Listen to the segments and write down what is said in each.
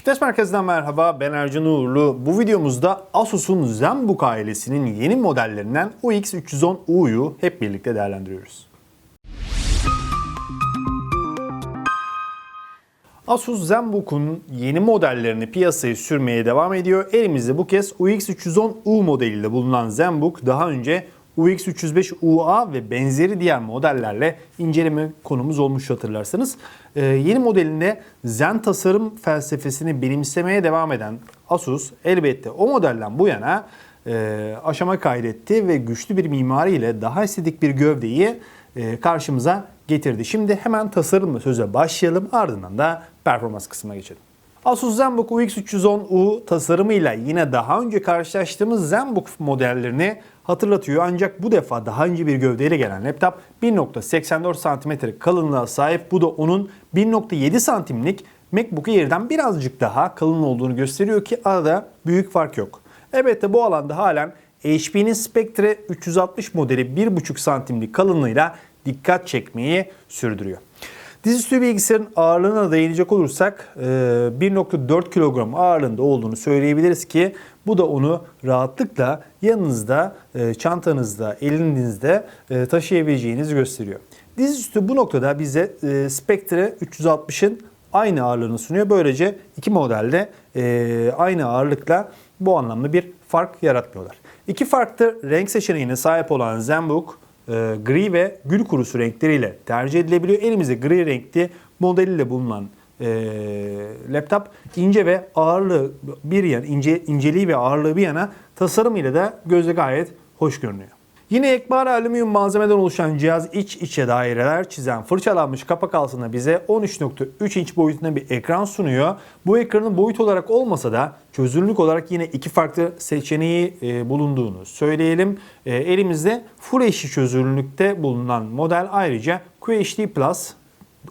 Çiftleş Merkez'den merhaba, ben Ercan Uğurlu. Bu videomuzda Asus'un ZenBook ailesinin yeni modellerinden UX310U'yu hep birlikte değerlendiriyoruz. Asus ZenBook'un yeni modellerini piyasaya sürmeye devam ediyor. Elimizde bu kez UX310U modeliyle bulunan ZenBook daha önce UX305UA ve benzeri diğer modellerle inceleme konumuz olmuş hatırlarsanız. Ee, yeni modelinde Zen tasarım felsefesini benimsemeye devam eden Asus elbette o modelden bu yana e, aşama kaydetti ve güçlü bir mimari ile daha estetik bir gövdeyi e, karşımıza getirdi. Şimdi hemen tasarımla söze başlayalım ardından da performans kısmına geçelim. Asus ZenBook UX310U tasarımıyla yine daha önce karşılaştığımız ZenBook modellerini hatırlatıyor. Ancak bu defa daha ince bir gövdeyle gelen laptop 1.84 cm kalınlığa sahip. Bu da onun 1.7 santimlik MacBook Air'den birazcık daha kalın olduğunu gösteriyor ki arada büyük fark yok. Elbette bu alanda halen HP'nin Spectre 360 modeli 1.5 santimlik kalınlığıyla dikkat çekmeyi sürdürüyor. Dizüstü bilgisayarın ağırlığına değinecek olursak 1.4 kilogram ağırlığında olduğunu söyleyebiliriz ki bu da onu rahatlıkla yanınızda, çantanızda, elinizde taşıyabileceğinizi gösteriyor. Dizüstü bu noktada bize Spectre 360'ın aynı ağırlığını sunuyor. Böylece iki modelde aynı ağırlıkla bu anlamda bir fark yaratmıyorlar. İki farklı renk seçeneğine sahip olan ZenBook e, gri ve gül kurusu renkleriyle tercih edilebiliyor. Elimizde gri renkli modeliyle bulunan e, laptop ince ve ağırlığı bir yana ince inceliği ve ağırlığı bir yana tasarımıyla da gözle gayet hoş görünüyor. Yine ekbar alüminyum malzemeden oluşan cihaz iç içe daireler çizen fırçalanmış kapak altında bize 13.3 inç boyutunda bir ekran sunuyor. Bu ekranın boyut olarak olmasa da çözünürlük olarak yine iki farklı seçeneği e, bulunduğunu söyleyelim. E, elimizde Full HD çözünürlükte bulunan model ayrıca QHD Plus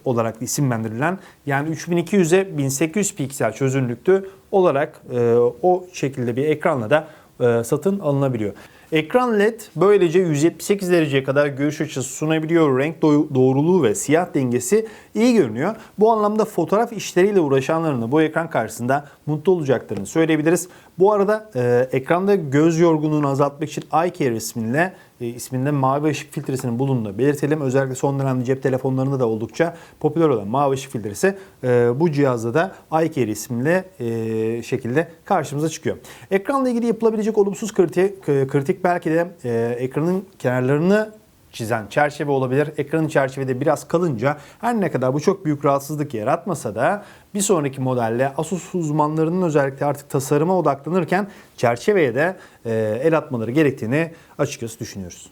olarak isimlendirilen yani 3200'e 1800 piksel çözünürlüklü olarak e, o şekilde bir ekranla da e, satın alınabiliyor. Ekran LED böylece 178 dereceye kadar görüş açısı sunabiliyor. Renk doğruluğu ve siyah dengesi iyi görünüyor. Bu anlamda fotoğraf işleriyle uğraşanların bu ekran karşısında mutlu olacaklarını söyleyebiliriz. Bu arada e, ekranda göz yorgunluğunu azaltmak için iCare ismiyle e, isminde mavi ışık filtresinin bulunduğunu belirtelim. Özellikle son dönemde cep telefonlarında da oldukça popüler olan mavi ışık filtresi e, bu cihazda da iCare isimli e, şekilde karşımıza çıkıyor. Ekranla ilgili yapılabilecek olumsuz kritik, kritik belki de ekranın kenarlarını çizen çerçeve olabilir. Ekranın çerçevede biraz kalınca her ne kadar bu çok büyük rahatsızlık yaratmasa da bir sonraki modelle Asus uzmanlarının özellikle artık tasarıma odaklanırken çerçeveye de e, el atmaları gerektiğini açıkçası düşünüyoruz.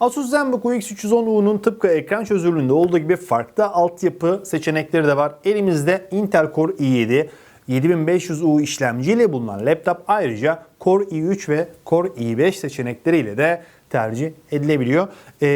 Asus ZenBook UX310U'nun tıpkı ekran çözünürlüğünde olduğu gibi farklı altyapı seçenekleri de var. Elimizde Intel Core i7 7500U işlemciyle bulunan laptop ayrıca Core i3 ve Core i5 seçenekleriyle de tercih edilebiliyor. E,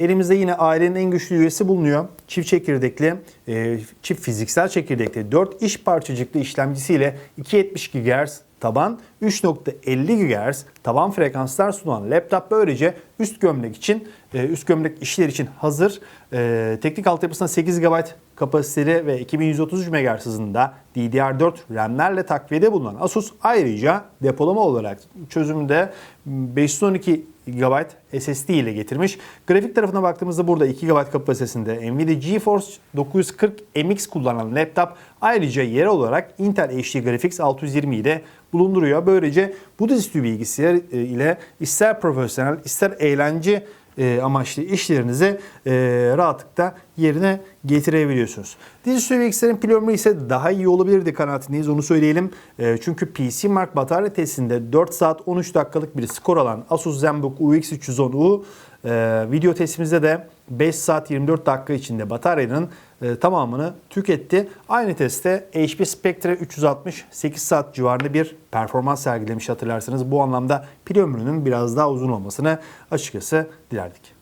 elimizde yine ailenin en güçlü üyesi bulunuyor. Çift çekirdekli, e, çift fiziksel çekirdekli 4 iş parçacıklı işlemcisiyle 270 GHz taban 3.50 GHz taban frekanslar sunan laptop böylece üst gömlek için e, üst gömlek işler için hazır. E, teknik altyapısında 8 GB kapasiteli ve 2130 MHz hızında DDR4 RAM'lerle takviyede bulunan Asus ayrıca depolama olarak çözümde 512 GB SSD ile getirmiş. Grafik tarafına baktığımızda burada 2 GB kapasitesinde Nvidia GeForce 940 MX kullanan laptop ayrıca yer olarak Intel HD Graphics 620'yi de bulunduruyor. Böylece bu dizüstü bilgisayar e, ile ister profesyonel ister eğlence e, amaçlı işlerinizi e, rahatlıkla yerine getirebiliyorsunuz. Dizüstü bilgisayarın ömrü ise daha iyi olabilirdi kanaatindeyiz onu söyleyelim. E, çünkü PC Mark batarya testinde 4 saat 13 dakikalık bir skor alan Asus ZenBook UX310U e, video testimizde de 5 saat 24 dakika içinde bataryanın e, tamamını tüketti. Aynı testte HP Spectre 360 8 saat civarında bir performans sergilemiş hatırlarsanız. Bu anlamda pil ömrünün biraz daha uzun olmasını açıkçası dilerdik.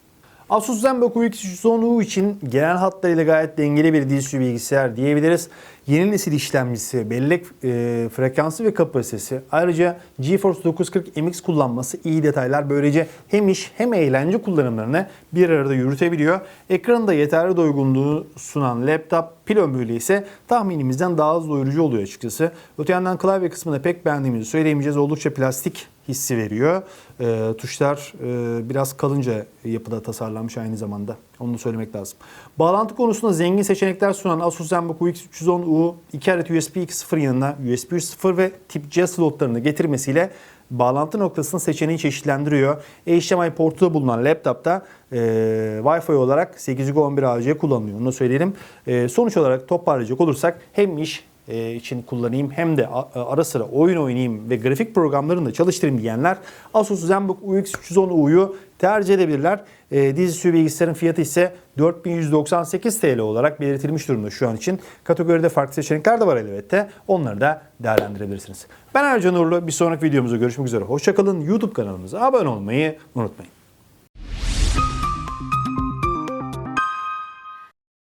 Asus ZenBook UX310U için genel hatlarıyla gayet dengeli bir dizüstü bilgisayar diyebiliriz. Yeni nesil işlemcisi, bellek e, frekansı ve kapasitesi. Ayrıca GeForce 940 MX kullanması iyi detaylar. Böylece hem iş hem eğlence kullanımlarını bir arada yürütebiliyor. Ekranında yeterli doygunluğu sunan laptop pil ömrüyle ise tahminimizden daha az doyurucu oluyor açıkçası. Öte yandan klavye kısmında pek beğendiğimizi söyleyemeyeceğiz. Oldukça plastik hissi veriyor. E, tuşlar e, biraz kalınca yapıda tasarlanmış aynı zamanda. Onu da söylemek lazım. Bağlantı konusunda zengin seçenekler sunan Asus ZenBook UX310U 2 adet USB 2.0 yanına USB 3.0 ve tip C slotlarını getirmesiyle bağlantı noktasını seçeneği çeşitlendiriyor. HDMI portu da bulunan laptopta e, Wi-Fi olarak 8G11AC kullanılıyor. Onu da söyleyelim. E, sonuç olarak toparlayacak olursak hem iş e, için kullanayım hem de a- ara sıra oyun oynayayım ve grafik programlarını da çalıştırayım diyenler Asus ZenBook UX310U'yu tercih edebilirler. E, dizüstü bilgisayarın fiyatı ise 4198 TL olarak belirtilmiş durumda şu an için. Kategoride farklı seçenekler de var elbette. Onları da değerlendirebilirsiniz. Ben Ercan Uğurlu. Bir sonraki videomuzda görüşmek üzere. Hoşçakalın. YouTube kanalımıza abone olmayı unutmayın.